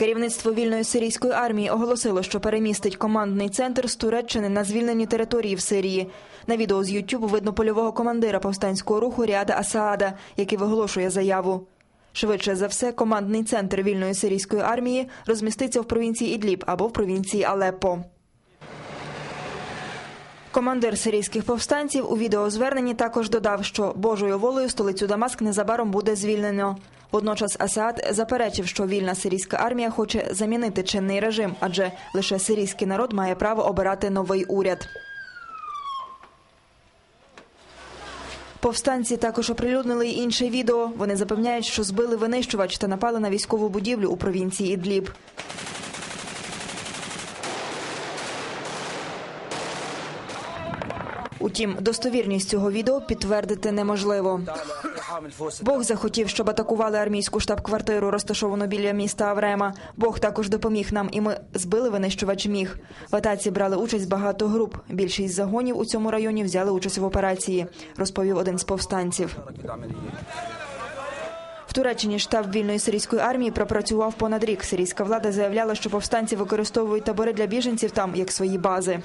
Керівництво вільної сирійської армії оголосило, що перемістить командний центр з Туреччини на звільнені території в Сирії. На відео з Ютубу видно польового командира повстанського руху Ріада Асаада, який виголошує заяву. Швидше за все, командний центр вільної сирійської армії розміститься в провінції Ідліб або в провінції Алеппо. Командир сирійських повстанців у відеозверненні також додав, що Божою волею столицю Дамаск незабаром буде звільнено. Водночас Асад заперечив, що вільна сирійська армія хоче замінити чинний режим, адже лише сирійський народ має право обирати новий уряд. Повстанці також оприлюднили й інше відео. Вони запевняють, що збили винищувач та напали на військову будівлю у провінції Ідліб. Утім, достовірність цього відео підтвердити неможливо. Бог захотів, щоб атакували армійську штаб-квартиру, розташовану біля міста Аврема. Бог також допоміг нам, і ми збили винищувач міг. В атаці брали участь багато груп. Більшість загонів у цьому районі взяли участь в операції, розповів один з повстанців. В Туреччині штаб вільної сирійської армії пропрацював понад рік. Сирійська влада заявляла, що повстанці використовують табори для біженців там як свої бази.